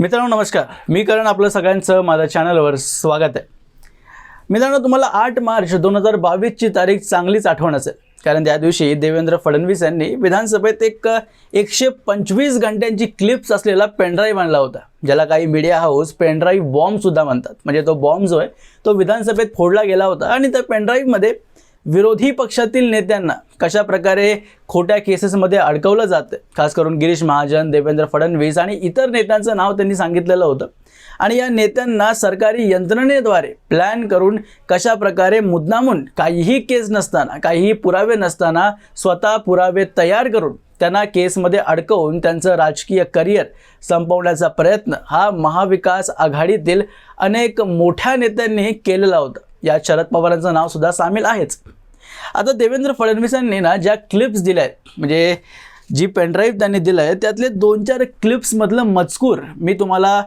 मित्रांनो नमस्कार. मी करण आपलं सगळ्यांचं माझ्या चॅनलवर स्वागत आहे. मित्रांनो तुम्हाला आठ मार्च दोन हजार बावीसची तारीख चांगलीच आठवण असेल. कारण त्या दिवशी देवेंद्र फडणवीस यांनी विधानसभेत एक एकशे पंचवीस घंट्यांची क्लिप्स असलेला पेनड्राईव्ह आणला होता. ज्याला काही मीडिया हाऊस पेनड्राईव्ह बॉम्बसुद्धा म्हणतात. म्हणजे तो बॉम्ब जो आहे तो विधानसभेत फोडला गेला होता आणि त्या पेनड्राईव्हमध्ये विरोधी पक्षातील नेत्यांना कशा प्रकारे खोट्या केसेसमध्ये अडकवलं जातं? खास करून गिरीश महाजन देवेंद्र फडणवीस आणि इतर नेत्यांचं नाव त्यांनी सांगितलेलं होतं. आणि या नेत्यांना सरकारी यंत्रणेद्वारे प्लॅन करून कशा प्रकारे मुद्दामून काहीही केस नसताना काहीही पुरावे नसताना स्वतः पुरावे तयार करून त्यांना केसमध्ये अडकवून त्यांचं राजकीय करिअर संपवण्याचा प्रयत्न हा महाविकास आघाडीतील अनेक मोठ्या नेत्यांनी केलेला होता. यात शरद पवारांचं नाव सुद्धा सामील आहेच. आता देवेंद्र फडणवीसांनी ना ज्या क्लिप्स दिल्या आहेत म्हणजे जी पेनड्राईव्ह त्यांनी दिलं आहे त्यातले दोन चार क्लिप्समधलं मजकूर मी तुम्हाला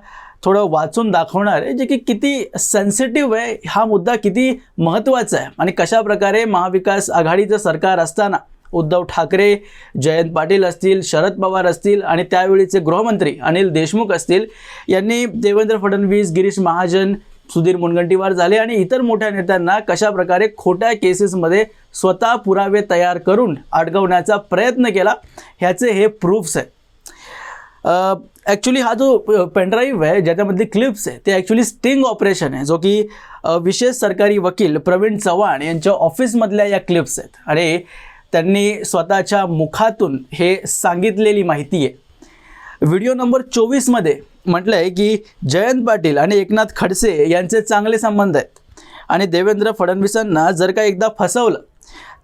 थोडं वाचून दाखवणार आहे जे की किती सेन्सिटिव्ह आहे हा मुद्दा किती महत्त्वाचा आहे आणि कशा प्रकारे महाविकास आघाडीचं सरकार असताना उद्धव ठाकरे जयंत पाटील असतील शरद पवार असतील आणि त्यावेळीचे गृहमंत्री अनिल देशमुख असतील यांनी देवेंद्र फडणवीस गिरीश महाजन सुधीर मुनगंटीवार झाले आणि इतर मोठ्या नेत्यांना कशा प्रकारे खोट्या केसेसमध्ये स्वतः पुरावे तयार करून अडकवण्याचा प्रयत्न केला ह्याचे हे प्रूफ्स आहेत. ॲक्च्युली हा जो पेनड्राईव्ह आहे ज्याच्यामधली क्लिप्स आहे ते ॲक्च्युली स्टिंग ऑपरेशन आहे. जो की विशेष सरकारी वकील प्रवीण चव्हाण यांच्या ऑफिसमधल्या या क्लिप्स आहेत. आणि त्यांनी स्वतःच्या मुखातून हे सांगितलेली माहिती आहे. व्हिडिओ नंबर चोवीसमध्ये म्हटलं आहे की जयंत पाटील आणि एकनाथ खडसे यांचे चांगले संबंध आहेत. आणि देवेंद्र फडणवीसांना जर का एकदा फसवलं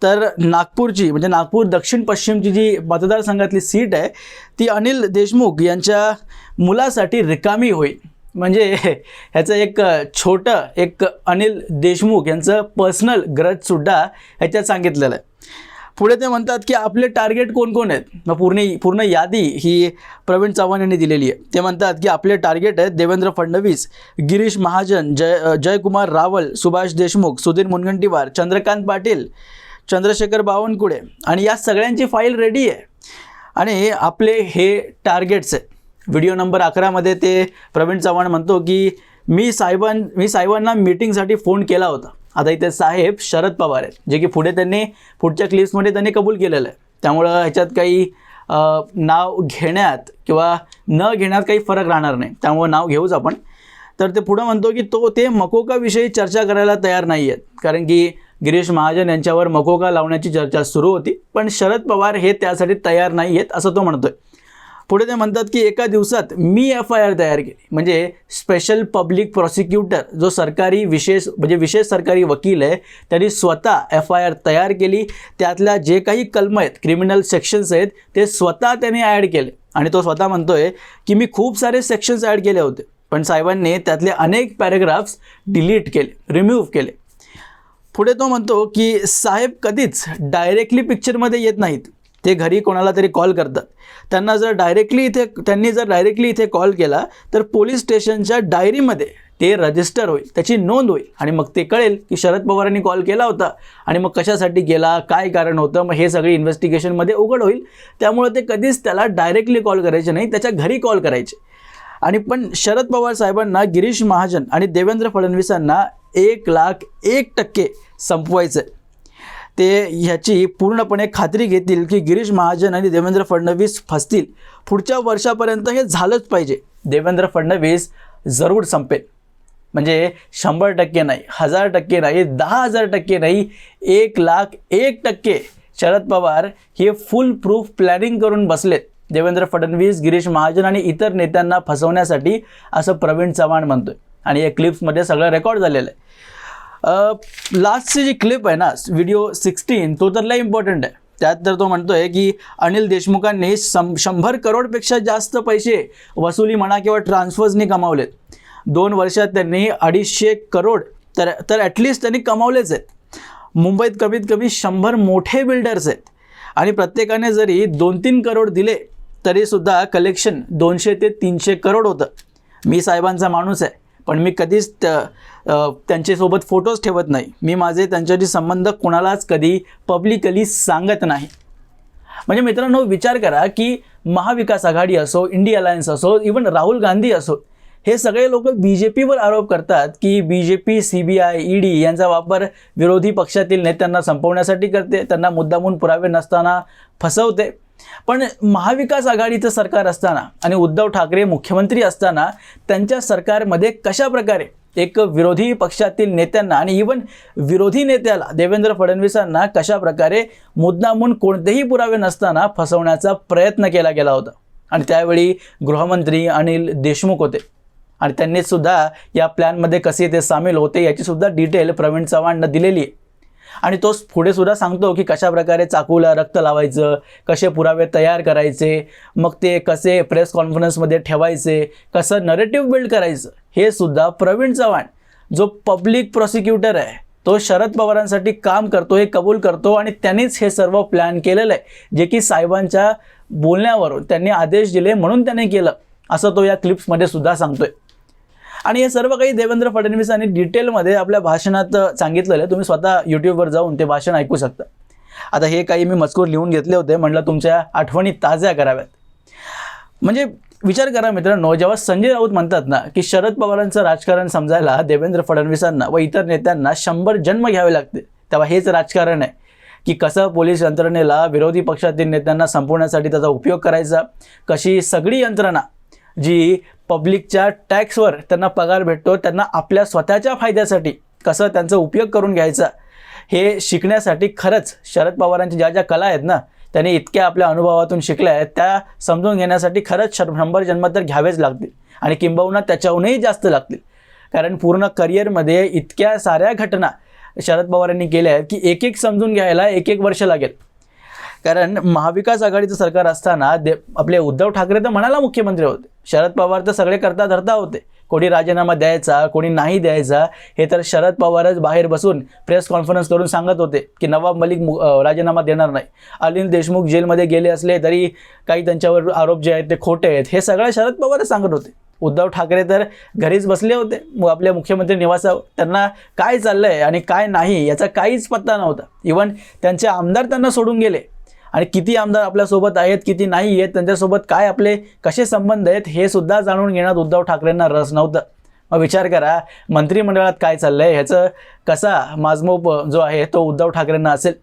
तर नागपूरची म्हणजे नागपूर दक्षिण पश्चिमची जी मतदारसंघातली सीट आहे ती अनिल देशमुख यांच्या मुलासाठी रिकामी होईल. म्हणजे ह्याचं एक छोटं एक अनिल देशमुख यांचं पर्सनल ग्रजसुद्धा ह्याच्यात सांगितलेलं आहे. पुढे ते म्हणतात की आपले टार्गेट कोण कोण आहेत? मग पूर्ण पूर्ण यादी ही प्रवीण चव्हाण यांनी दिलेली आहे. ते म्हणतात की आपले टार्गेट आहेत देवेंद्र फडणवीस गिरीश महाजन जय जयकुमार रावल सुभाष देशमुख सुधीर मुनगंटीवार चंद्रकांत पाटील चंद्रशेखर बावनकुळे आणि या सगळ्यांची फाईल रेडी आहे. आणि आपले हे टार्गेट्स आहेत. व्हिडिओ नंबर अकरामध्ये ते प्रवीण चव्हाण म्हणतो की मी साहेबां मी साहेबांना मीटिंगसाठी फोन केला होता. आता इथे साहेब शरद पवार आहेत जे की पुढे त्यांनी पुढच्या क्लिप्समध्ये त्यांनी कबूल केलेलं आहे. त्यामुळं ह्याच्यात काही नाव घेण्यात किंवा न घेण्यात काही फरक राहणार नाही. त्यामुळं नाव घेऊच आपण. तर ते पुढं म्हणतो की तो ते मकोकाविषयी चर्चा करायला तयार नाही आहेत कारण की गिरीश महाजन यांच्यावर मकोका लावण्याची चर्चा सुरू होती पण शरद पवार हे त्यासाठी तयार नाही आहेत असं तो म्हणतोय. पुढे ते म्हणतात की एका दिवसात मी एफ आय आर तयार केली. म्हणजे स्पेशल पब्लिक प्रॉसिक्युटर जो सरकारी विशेष म्हणजे विशेष सरकारी वकील आहे त्यांनी स्वतः एफ आय आर तयार केली. त्यातल्या जे काही कलम आहेत क्रिमिनल सेक्शन्स आहेत ते स्वतः त्याने ॲड केले. आणि तो स्वतः म्हणतोय की मी खूप सारे सेक्शन्स ॲड केले होते. पण साहेबांनी त्यातले अनेक पॅरेग्राफ्स डिलीट केले रिमूव्ह केले. पुढे तो म्हणतो की साहेब कधीच डायरेक्टली पिक्चरमध्ये येत नाहीत. ते घरी कोणाला तरी कॉल करतात. त्यांना जर डायरेक्टली इथे त्यांनी जर डायरेक्टली इथे कॉल केला तर पोलीस स्टेशनच्या डायरीमध्ये ते रजिस्टर होईल. त्याची नोंद होईल. आणि मग ते कळेल की शरद पवारांनी कॉल केला होता. आणि मग कशासाठी केला काय कारण होतं मग हे सगळे इन्व्हेस्टिगेशनमध्ये उघड होईल. त्यामुळे ते कधीच त्याला डायरेक्टली कॉल करायचे नाही त्याच्या घरी कॉल करायचे. आणि पण शरद पवार साहेबांना गिरीश महाजन आणि देवेंद्र फडणवीसांना एक लाख एक टक्के संपवायचं आहे ते ह्याची पूर्णपणे खात्री घेतील की गिरीश महाजन आणि देवेंद्र फडणवीस फसतील. पुढच्या वर्षापर्यंत हे झालंच पाहिजे. देवेंद्र फडणवीस जरूर संपेल. म्हणजे शंभर टक्के नाही हजार टक्के नाही दहा हजार टक्के नाही एक लाख एक टक्के शरद पवार हे फुल प्रूफ प्लॅनिंग करून बसलेत. देवेंद्र फडणवीस गिरीश महाजन आणि इतर नेत्यांना फसवण्यासाठी असं प्रवीण चव्हाण म्हणतोय. आणि या क्लिप्समध्ये सगळं रेकॉर्ड झालेलं आहे. लास्टची जी क्लिप आहे ना व्हिडिओ सिक्स्टीन तो तर लय इम्पॉर्टंट आहे. त्यात तर तो म्हणतोय की अनिल देशमुखांनी शं शंभर करोडपेक्षा जास्त पैसे वसुली म्हणा किंवा ट्रान्सफर्सनी कमावलेत. दोन वर्षात त्यांनी अडीचशे करोड तर तर ॲटलिस्ट त्यांनी कमावलेच आहेत. मुंबईत कमीत कमी शंभर मोठे बिल्डर्स आहेत. आणि प्रत्येकाने जरी दोन तीन करोड दिले तरीसुद्धा कलेक्शन दोनशे ते तीनशे करोड होतं. मी साहेबांचा माणूस आहे. पण मी कधीच त्यांच्यासोबत फोटोज ठेवत नाही. मी माझे त्यांच्याशी संबंध कोणालाच कधी पब्लिकली सांगत नाही. म्हणजे मित्रांनो विचार करा की महाविकास आघाडी असो इंडिया अलायन्स असो इवन राहुल गांधी असो हे सगळे लोक बी जे पीवर आरोप करतात की B J P C B I E D यांचा वापर विरोधी पक्षातील नेत्यांना संपवण्यासाठी करते त्यांना मुद्दामून पुरावे नसताना फसवते. पण महाविकास आघाडीचं सरकार असताना आणि उद्धव ठाकरे मुख्यमंत्री असताना त्यांच्या सरकारमध्ये कशा प्रकारे एक विरोधी पक्षातील नेत्यांना आणि इवन विरोधी नेत्याला देवेंद्र फडणवीसांना कशा प्रकारे मुद्दामून कोणतेही पुरावे नसताना फसवण्याचा प्रयत्न केला गेला होता. आणि त्यावेळी गृहमंत्री अनिल देशमुख होते. आणि त्यांनी सुद्धा या प्लॅनमध्ये कसे ते सामील होते याचीसुद्धा डिटेल प्रवीण चव्हाणनं दिलेली आहे. आणि तो पुढे सुद्धा सांगतो की कशा प्रकारे चाकूला रक्त लावायचं कसे पुरावे तयार करायचे मग ते कसे प्रेस कॉन्फरन्समध्ये ठेवायचे कसं नरेटिव्ह बिल्ड करायचं हे सुद्धा प्रवीण चव्हाण जो पब्लिक प्रॉसिक्युटर आहे तो शरद पवारांसाठी काम करतो हे कबूल करतो आणि त्यांनीच हे सर्व प्लॅन केलेलं आहे जे की साहेबांच्या बोलण्यावरून त्यांनी आदेश दिले म्हणून त्याने केलं असं तो या क्लिप्समध्ये सुद्धा सांगतोय. आणि हे सर्व काही देवेंद्र फडणवीसांनी डिटेलमध्ये आपल्या भाषणात सांगितलेलं आहे. तुम्ही स्वतः यूट्यूबवर जाऊन ते भाषण ऐकू शकता. आता हे काही मी मजकूर लिहून घेतले होते म्हटलं तुमच्या आठवणी ताज्या कराव्यात. म्हणजे विचार करा मित्रांनो जेव्हा संजय राऊत म्हणतात ना की शरद पवारांचं राजकारण समजायला देवेंद्र फडणवीसांना व इतर नेत्यांना शंभर जन्म घ्यावे लागते तेव्हा हेच राजकारण आहे. की कसं पोलीस यंत्रणेला विरोधी पक्षातील नेत्यांना संपवण्यासाठी त्याचा उपयोग करायचा कशी सगळी यंत्रणा जी पब्लिकच्या टॅक्सवर त्यांना पगार भेटतो त्यांना आपल्या स्वतःच्या फायद्यासाठी कसं त्यांचा उपयोग करून घ्यायचा हे शिकण्यासाठी खरंच शरद पवारांच्या ज्या ज्या कला आहेत ना त्यांनी इतक्या आपल्या अनुभवातून शिकल्या आहेत त्या समजून घेण्यासाठी खरंच शर शंभर जन्म तर घ्यावेच लागतील आणि किंबहुना त्याच्याहूनही जास्त लागतील. कारण पूर्ण करिअरमध्ये इतक्या साऱ्या घटना शरद पवारांनी केल्या आहेत की एक एक समजून घ्यायला एक एक वर्ष लागेल. कारण महाविकास आघाडीचं सरकार असताना दे आपले उद्धव ठाकरे तर म्हणाला मुख्यमंत्री होते. शरद पवार तर सगळे करता धरता होते. कोणी राजीनामा द्यायचा कोणी नाही द्यायचा हे तर शरद पवारच बाहेर बसून प्रेस कॉन्फरन्स करून सांगत होते की नवाब मलिक मु- राजीनामा देणार नाही. अनिल देशमुख जेलमध्ये गेले असले तरी काही त्यांच्यावर आरोप जे आहेत ते खोटे आहेत हे सगळं शरद पवारच सांगत होते. उद्धव ठाकरे तर घरीच बसले होते. मग आपल्या मुख्यमंत्री निवासावर त्यांना काय चाललं आहे आणि काय नाही याचा काहीच पत्ता नव्हता. इवन त्यांचे आमदार त्यांना सोडून गेले. आणि किती आमदार आपल्यासोबत आहेत किती नाही आहेत त्यांच्यासोबत काय आपले कसे संबंध आहेत हे सुद्धा जाणून घेण्यात उद्धव ठाकरेंना रस नव्हतं. मग विचार करा मंत्रिमंडळात काय चाललं आहे ह्याचं कसा माजमोप जो आहे तो उद्धव ठाकरेंना असेल.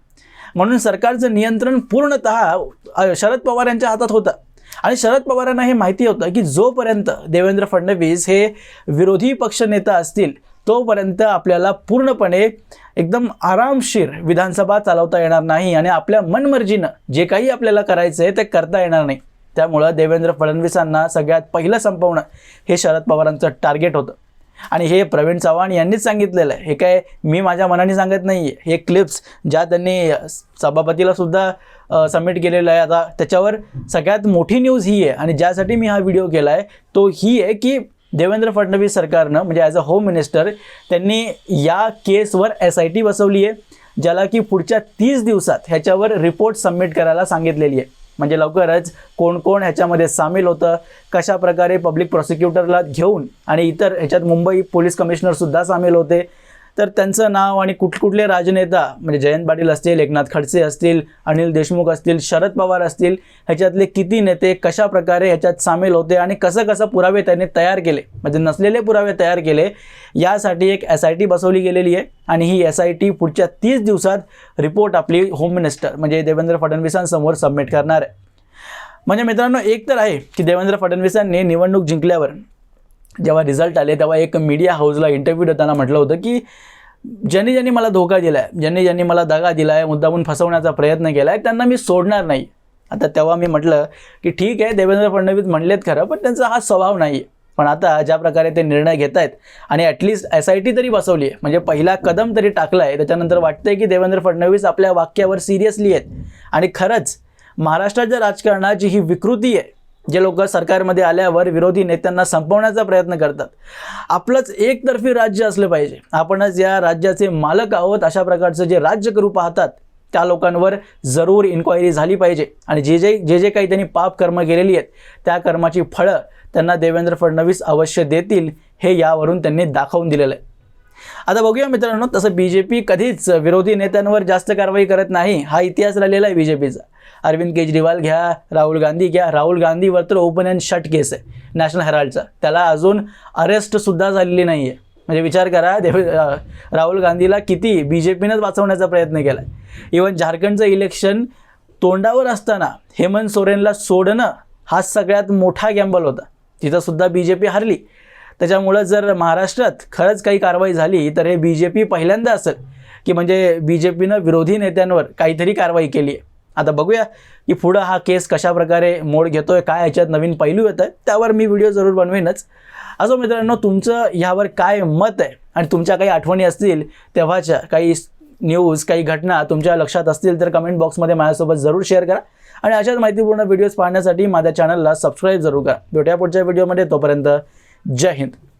म्हणून सरकारचं नियंत्रण पूर्णतः शरद पवार यांच्या हातात होतं. आणि शरद पवारांना हे माहिती होतं की जोपर्यंत देवेंद्र फडणवीस हे विरोधी पक्षनेता असतील तोपर्यंत आपल्याला पूर्णपणे एकदम आरामशीर विधानसभा चालवता येणार नाही आणि आपल्या मनमर्जीनं जे काही आपल्याला करायचं आहे ते करता येणार नाही. त्यामुळं देवेंद्र फडणवीसांना सगळ्यात पहिलं संपवणं हे शरद पवारांचं टार्गेट होतं. आणि हे प्रवीण चव्हाण यांनीच सांगितलेलं आहे. हे काय मी माझ्या मनाने सांगत नाही आहे हे क्लिप्स ज्या त्यांनी सभापतीला सुद्धा सबमिट केलेलं आहे. आता त्याच्यावर सगळ्यात मोठी न्यूज ही आहे आणि ज्यासाठी मी हा व्हिडिओ केला आहे तो ही आहे की देवेंद्र फडणवीस सरकारनं म्हणजे ॲज अ होम मिनिस्टर त्यांनी या केसवर एस आय टी बसवली आहे ज्याला की पुढच्या तीस दिवसात ह्याच्यावर रिपोर्ट सबमिट करायला सांगितलेली आहे. म्हणजे लवकरच कोण कोण ह्याच्यामध्ये सामील होतं कशा प्रकारे पब्लिक प्रॉसिक्युटरला घेऊन आणि इतर ह्याच्यात मुंबई पोलीस कमिशनरसुद्धा सामील होते तर त्यांचं नाव आणि कुठ कुठले राजनेता म्हणजे जयंत पाटील असतील एकनाथ खडसे असतील अनिल देशमुख असतील शरद पवार असतील ह्याच्यातले किती नेते कशा प्रकारे ह्याच्यात सामील होते आणि कसं कसं पुरावे त्यांनी तयार केले? म्हणजे नसलेले पुरावे तयार केले यासाठी एक एस आय टी बसवली गेलेली आहे आणि ही एस आय टी पुढच्या तीस दिवसात रिपोर्ट आपली होम मिनिस्टर म्हणजे देवेंद्र फडणवीसांसमोर सबमिट करणार आहे. म्हणजे मित्रांनो एक तर आहे की देवेंद्र फडणवीसांनी निवडणूक जिंकल्यावर जेव्हा रिझल्ट आले तेव्हा एक मीडिया हाऊसला इंटरव्ह्यू देताना म्हटलं होतं की ज्यांनी ज्यांनी मला धोका दिला आहे ज्यांनी ज्यांनी मला दगा दिला आहे मुद्दामून फसवण्याचा प्रयत्न केला आहे त्यांना मी सोडणार नाही. आता तेव्हा मी म्हटलं की ठीक आहे देवेंद्र फडणवीस म्हणलेत खरं पण त्यांचा हा स्वभाव नाही आहे पण आता ज्या प्रकारे ते निर्णय घेत आहेत आणि ॲटलिस्ट एस आय टी तरी बसवली आहे म्हणजे पहिला कदम तरी टाकला आहे त्याच्यानंतर वाटतंय की देवेंद्र फडणवीस आपल्या वाक्यावर सिरियसली आहेत. आणि खरंच महाराष्ट्राच्या राजकारणाची ही विकृती आहे जे लोक सरकारमध्ये आल्यावर विरोधी नेत्यांना संपवण्याचा प्रयत्न करतात. आपलंच एकतर्फी राज्य असलं पाहिजे. आपणच या राज्याचे मालक आहोत अशा प्रकारचं जे राज्य करू पाहतात त्या लोकांवर जरूर इन्क्वायरी झाली पाहिजे. आणि जे जे जे जे काही त्यांनी पाप कर्म केलेली आहेत त्या कर्माची फळं त्यांना देवेंद्र फडणवीस अवश्य देतील हे यावरून त्यांनी दाखवून दिलेलं आहे. आता बघूया मित्रांनो तसं बी जे पी कधीच विरोधी नेत्यांवर जास्त कारवाई करत नाही. हा इतिहास राहिलेला आहे बी जे पीचा अरविंद केजरीवाल घ्या राहुल गांधी घ्या. राहुल गांधीवर तर ओपन अँड शट केस आहे नॅशनल हेराल्डचा त्याला अजून अरेस्टसुद्धा झालेली नाही आहे म्हणजे विचार करा देव राहुल गांधीला किती बी जे पीनंच वाचवण्याचा प्रयत्न केला आहे इवन झारखंडचं इलेक्शन तोंडावर असताना हेमंत सोरेनला सोडणं हा सगळ्यात मोठा गॅम्बल होता. तिथंसुद्धा बी जे पी हरली. त्याच्यामुळं जर महाराष्ट्रात खरंच काही कारवाई झाली तर हे बी जे पी पहिल्यांदा असेल की म्हणजे बी जे पीनं विरोधी नेत्यांवर काहीतरी कारवाई केली आहे. आता बघूया की पुढं हा केस कशा प्रकारे मोड घेतोय काय याच्यात नवीन पैलू येत आहे त्यावर मी व्हिडिओ जरूर बनवेनच. असो मित्रांनो तुमचं ह्यावर काय मत आहे आणि तुमच्या काही आठवणी असतील तेव्हाच्या काही न्यूज काही घटना तुमच्या लक्षात असतील तर कमेंट बॉक्समध्ये माझ्यासोबत जरूर शेअर करा. आणि अशाच माहितीपूर्ण व्हिडिओज पाहण्यासाठी माझ्या चॅनलला सबस्क्राईब जरूर करा. भेटूया पुढच्या व्हिडिओमध्ये तोपर्यंत जय हिंद